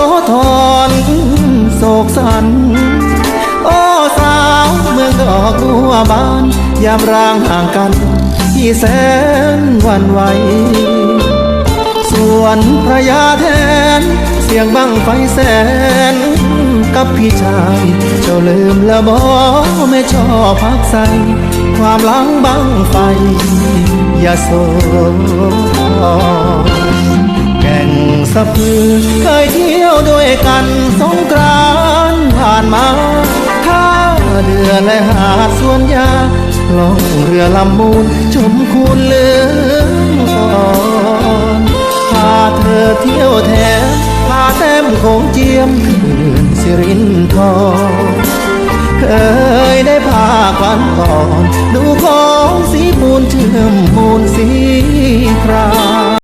โสธรโศกสัน โอ้สาวเมืองดอกบัวบาน ยามร่างห่างกัน ที่แสนวันไหว ส่วนพระยาแทน เสียงบังไฟแสน กับพี่ชาย เจ้าลืมล้วบอไม่ชอบพักใส ความหลังบังไฟ อย่าโศแก่งสะพือ เคยเที่ยวด้วยกันสงกรานผ่านมาท่าเรือและหาดสวนยาล่องเรือลำมูลชมคูนเลืองก่อนพาเธอเที่ยวแทนพาแต้มโขงเจียมคืนสิรินทรเคยได้พาควันก่อน ดูของสีพูนเทียม